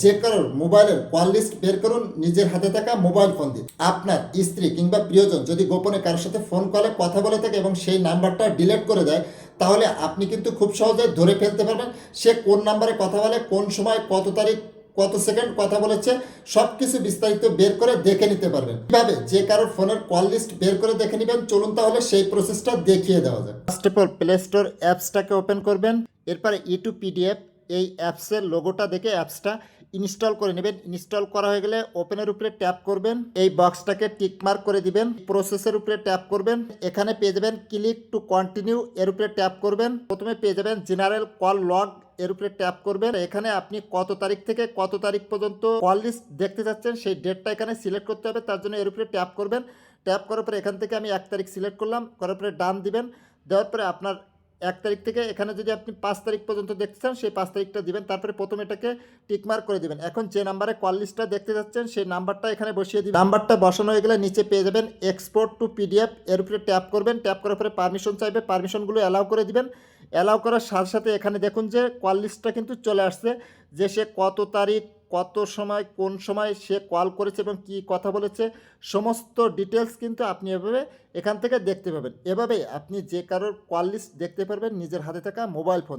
যে কারোর মোবাইলের কল লিস্ট বের করুন, নিজের হাতে থাকা মোবাইল ফোন দিয়ে। আপনার স্ত্রী কিংবা প্রিয়জন যদি গোপনে কারোর সাথে ফোন কলে কথা বলে থাকে এবং সেই নাম্বারটা ডিলিট করে দেয়, তাহলে আপনি কিন্তু খুব সহজে ধরে ফেলতে পারবেন সে কোন নাম্বারে কথা বলে, কোন সময়, কত তারিখ, কত সেকেন্ড কথা বলেছে সব কিছু বিস্তারিত বের করে দেখে নিতে পারবেন। কীভাবে যে কারোর ফোনের কল লিস্ট বের করে দেখে নেবেন, চলুন তাহলে সেই প্রসেসটা দেখিয়ে দেওয়া যাক। First of all Play Store অ্যাপসটাকে open করবেন। এরপরে ইউটিউব পিডিএফ এই অ্যাপসের লোগোটা দেখে অ্যাপসটা ইনস্টল করে নেবেন। ইনস্টল করা হয়ে গেলে ওপেনের উপরে ট্যাপ করবেন। এই বক্সটাকে টিক মার্ক করে দিবেন। প্রসেসের উপরে ট্যাপ করবেন। এখানে পেয়ে যাবেন ক্লিক টু কন্টিনিউ এর উপরে ট্যাপ করবেন। প্রথমে পেয়ে যাবেন জেনারেল কল লগ এর উপরে ট্যাপ করবেন। এখানে আপনি কত তারিখ থেকে কত তারিখ পর্যন্ত কল লিস্ট দেখতে চাচ্ছেন সেই ডেটটা এখানে সিলেক্ট করতে হবে। তার জন্য এর উপরে ট্যাপ করবেন। ট্যাপ করার পরে এখান থেকে আমি এক তারিখ সিলেক্ট করলাম। করার পরে ডান দিবেন। দেওয়ার পরে আপনার এক তারিখ থেকে এখানে যদি আপনি পাঁচ তারিখ পর্যন্ত দেখতে চান, সেই পাঁচ তারিখটা দিবেন। তারপরে প্রথম এটাকে টিকমার্ক করে দিবেন। এখন যে নাম্বারে কল লিস্টটা দেখতে যাচ্ছেন, সেই নাম্বারটা এখানে বসিয়ে দিবেন। নাম্বারটা বসানো হয়ে গেলে নিচে পেয়ে যাবেন এক্সপোর্ট টু পিডিএফ এর উপরে ট্যাপ করবেন। ট্যাপ করার পরে পারমিশন চাইবে। পারমিশনগুলো অ্যালাউ করে দিবেন। অ্যালাউ করার সাথে সাথে এখানে দেখুন যে কল লিস্টটা কিন্তু চলে আসছে, যে সে কত তারিখ, কত সময়, কোন সময় সে কল করেছে এবং কি কথা বলেছে, সমস্ত ডিটেলস কিন্তু আপনি এভাবে এখান থেকে দেখতে পাবেন। এভাবেই আপনি যে কারোর কল লিস্ট দেখতে পারবেন নিজের হাতে থাকা মোবাইল ফোন